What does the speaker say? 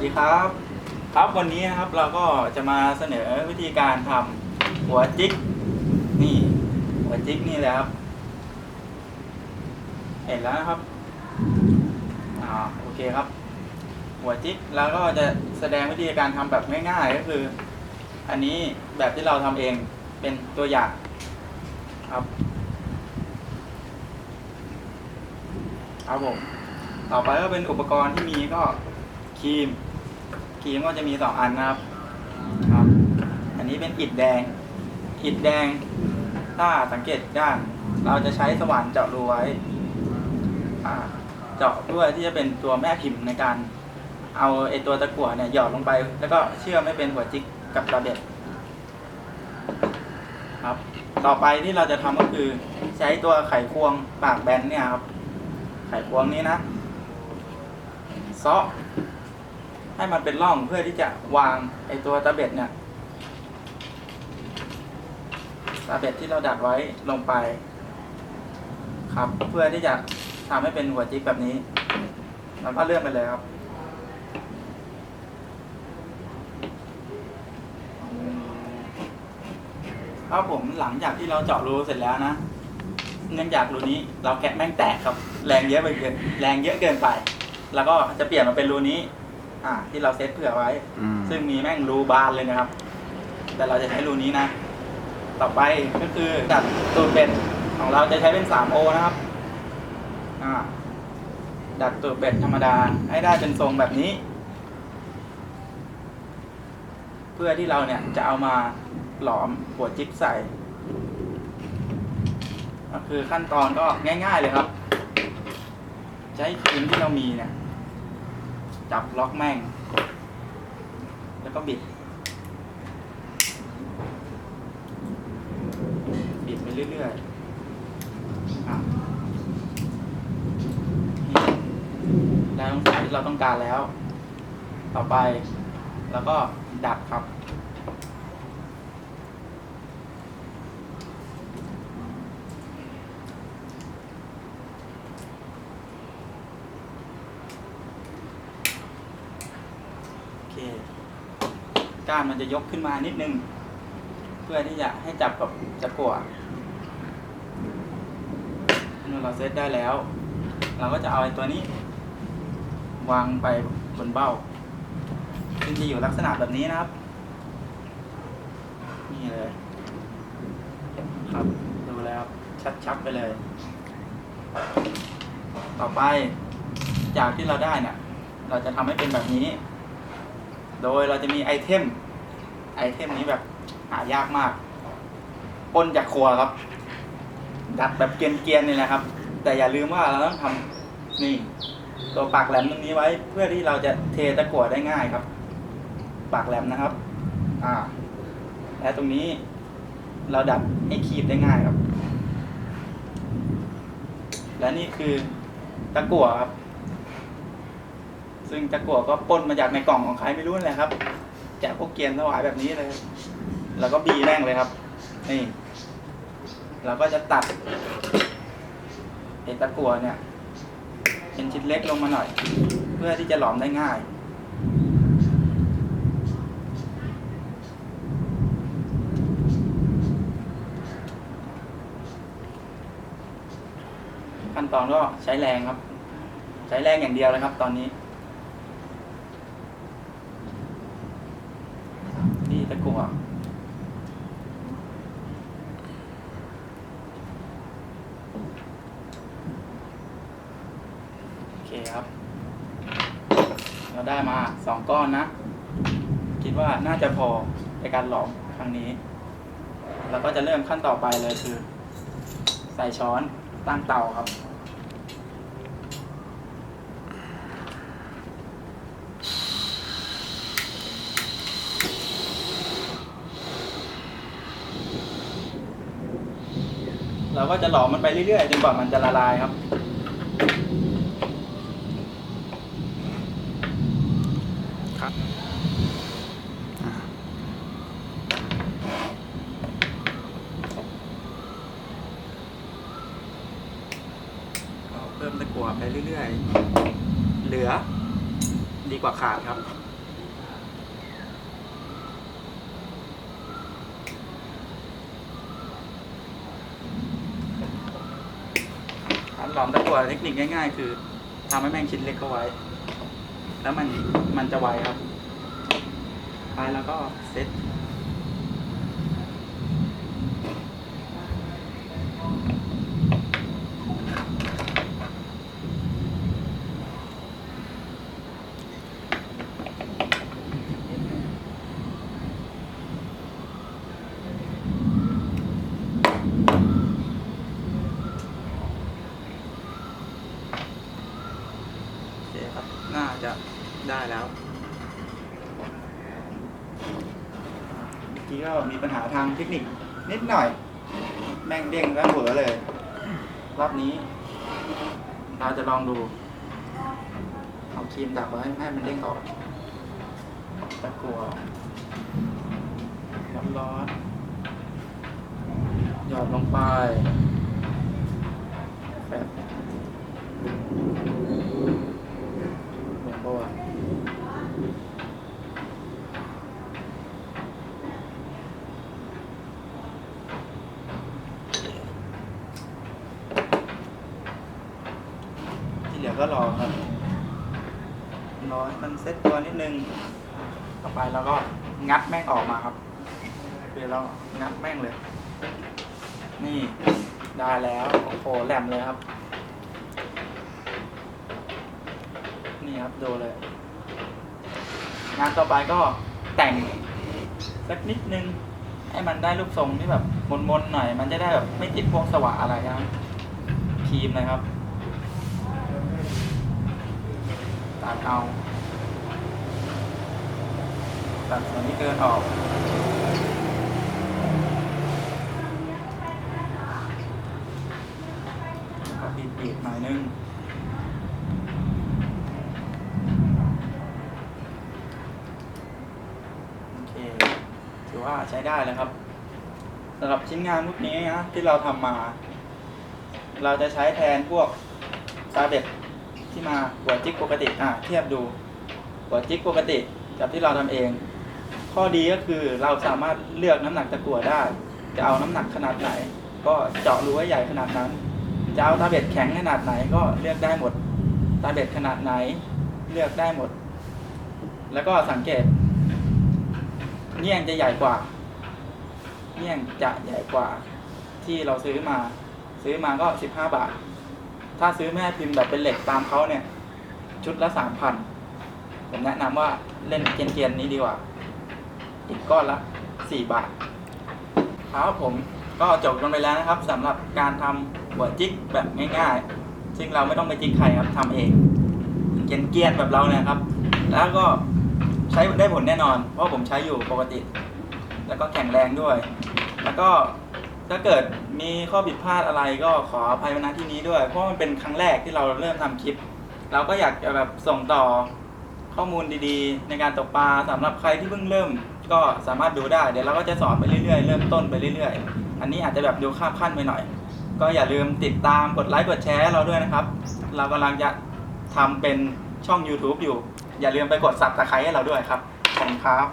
ดีครับ ครับวันนี้นะครับเราก็จะมาเสนอวิธีการทำหัวจิกนี่ หัวจิกนี่แหละครับเห็นแล้วนะครับอ่าโอเคครับ หัวจิกแล้วก็จะแสดงวิธีการทำแบบง่ายๆ ก็คือ อันนี้แบบที่เราทำเองเป็นตัวอย่างครับครับผม ต่อไปก็เป็นอุปกรณ์ที่มีก็ครีม ครีมก็จะมีสองอันนะครับครับ อันนี้เป็นอิฐแดง อิฐแดง ถ้าสังเกตด้าน เราจะใช้สว่านเจาะรูไว้เจาะเพื่อที่จะเป็นตัวแม่พิมพ์ในการ เอาไอตัวตะกั่วเนี่ยหยอดลงไป แล้วก็เชื่อมให้เป็นหัวจิกกับระเบ็ดครับ ต่อไปที่เราจะทำก็คือใช้ตัวไขควงปากแบนเนี่ยครับ ไขควงนี้นะ เซาะ ให้มันเป็นร่องเพื่อที่จะวางไอตัวตะเบ็ดเนี่ยตะเบ็ดที่เราดัดไว้ลงไป ครับเพื่อที่จะทำให้เป็นหัวจิกแบบนี้แล้วก็เลื่อนไปเลยครับครับผมหลังจากที่เราเจาะรูเสร็จแล้วนะเนื่องจากรูนี้เราแกะแม่งแตกครับ แรงเยอะไปเกินแรงเยอะเกินไป แล้วก็จะเปลี่ยนมาเป็นรูนี้ อ่า ที่เราเซตเผื่อไว้ อืม ซึ่งมีแม่งรูบานเลยนะครับ แต่เราจะใช้รูนี้นะ ต่อไปก็คือดัดตูดเป็ดของเราจะใช้เป็น 3O นะครับ อ่า ดัดตูดเป็ดธรรมดา ให้ได้เป็นทรงแบบนี้ เพื่อที่เราเนี่ยจะเอามาหลอมหัวจิ๊กใส่ ก็คือขั้นตอนก็ง่าย ๆเลยครับ ใช้ครีมที่เรามีเนี่ย จับล็อกแม่ง แล้วก็บิด บิดไปเรื่อยๆอะนี่ได้องศาที่เราต้องการแล้ว ต่อไป แล้วก็ดักครับ ก้านมันจะยกขึ้นมานิดนึง เพื่อที่จะให้จับกับตะกั่วเมื่อเราเซตได้แล้ว เราก็จะเอาไอ้ตัวนี้ วางไปบนเบ้าซึ่งจะอยู่ลักษณะแบบนี้นะครับ นี่เลยครับดูแล้วชัดๆไปเลย ต่อไปจากที่เราได้เนี่ยเราจะทำให้เป็นแบบนี้ โดยเราจะมีไอเทม ไอเทมนี้แบบหายากมากป้นจากครัวครับ ดัดแบบเกรียนๆนี่แหละครับ แต่อย่าลืมว่าเราต้องทำนี่ ตัวปากแหลมตรงนี้ไว้ เพื่อที่เราจะเทตะกั่วได้ง่ายครับ ปากแหลมนะครับ อ่า และตรงนี้เราดัดให้คีบได้ง่ายครับ และนี่คือตะกั่วครับ ซึ่งตะกั่วก็ปล้นมาจากในกล่องของใครไม่รู้นั่นแหละครับแจกพวกเกียนถวายแบบนี้เลย แล้วก็บีแม่งเลยครับ นี่ เราก็จะตัดไอ้ตะกั่วเนี่ย เป็นชิ้นเล็กลงมาหน่อย เพื่อที่จะหลอมได้ง่ายขั้นตอนก็ใช้แรงครับ ใช้แรงอย่างเดียวเลยครับ ตอนนี้ ที่ตะกั่วโอเคครับ เราได้มาสองก้อนนะ คิดว่าน่าจะพอในการหลอมครั้งนี้ เราก็จะเริ่มขั้นต่อไปเลยคือ ใส่ช้อนตั้งเตาครับ เราก็จะหลอมมันไปเรื่อยๆจนกว่ามันจะละลายครับครับเพิ่มตะกั่วไปเรื่อยๆ เหลือ ดีกว่าขาดครับ หลอมตะกั่วเทคนิคง่าย ๆ คือทำให้แม่งชิ้นเล็กเข้าไว้ แล้วมันมันจะไวครับ ไปแล้วก็เซตโอเคครับ น่าจะได้แล้ว เมื่อกี้ก็มีปัญหาทางเทคนิคนิดหน่อย แม่งเด้งแล้วเหวอเลย รอบนี้ เราจะลองดู เอาครีมดักไว้ให้มันเด้งออกตะกัวร้อนร้อนๆหยอดลงไปแบบลงตัวที่เหลือ ก็รอครับรอให้มันเซ็ตตัวนิดนึง ต่อไปเราก็งัดแม่งออกมาครับเดี๋ยวเรางัดแม่งเลย นี่ได้แล้วโอ้โหแหลมเลยครับ นี่ครับดูเลย งานต่อไปก็แต่งสักนิดนึง ให้มันได้รูปทรงที่แบบมนๆหน่อย มันจะได้แบบไม่ติดพวกสว่าอะไรนะครีมนะครับัดเอา ตัดส่วนที่เกินออกก็บีบบีบหน่อยนึงโอเค ถือว่าใช้ได้แล้วครับสำหรับชิ้นงานพวกนี้นะที่เราทำมา เราจะใช้แทนพวกซาเบ็ด ที่มาหัวจิกปกติอะเทียบดู หัวจิกปกติกับที่เราทำเอง ข้อดีก็คือเราสามารถเลือกน้ำหนักตะกั่วได้ จะเอาน้ำหนักขนาดไหน ก็เจาะรูให้ใหญ่ขนาดนั้น จะเอาตาเบ็ดแข็งขนาดไหนก็เลือกได้หมด ตาเบ็ดขนาดไหน เลือกได้หมด แล้วก็สังเกตเงี้ยงจะใหญ่กว่าเงี้ยงจะใหญ่กว่าที่เราซื้อมา ซื้อมาก็สิบห้าบาท ถ้าซื้อแม่พิมพ์แบบเป็นเหล็กตามเขาเนี่ย ชุดละสามพันผมแนะนำว่าเล่นเกียนๆนี้ดีกว่า อีกก้อนละสี่บาทครับผมก็จบกันไปแล้วนะครับสำหรับการทำหัวจิกแบบง่ายๆ ซึ่งเราไม่ต้องไปจิกใครครับทำเองเกรียนๆแบบเราเนี่ยครับ แล้วก็ใช้ได้ผลแน่นอน เพราะผมใช้อยู่ปกติ แล้วก็แข็งแรงด้วย แล้วก็ ถ้าเกิดมีข้อผิดพลาดอะไรก็ขออภัยมาณที่นี้ด้วย เพราะมันเป็นครั้งแรกที่เราเริ่มทำคลิป เราก็อยากจะแบบส่งต่อข้อมูลดีๆ ในการตกปลาสำหรับใครที่เพิ่งเริ่ม ก็สามารถดูได้ เดี๋ยวเราก็จะสอนไปเรื่อยๆ เริ่มต้นไปเรื่อยๆ อันนี้อาจจะแบบดูข้ามขั้นไปหน่อย ก็อย่าลืมติดตามกดไลค์กดแชร์เราด้วยนะครับ เรากำลังจะทำเป็นช่อง YouTube อยู่ อย่าลืมไปกด subscribe ให้เราด้วยครับขอบคุณครับ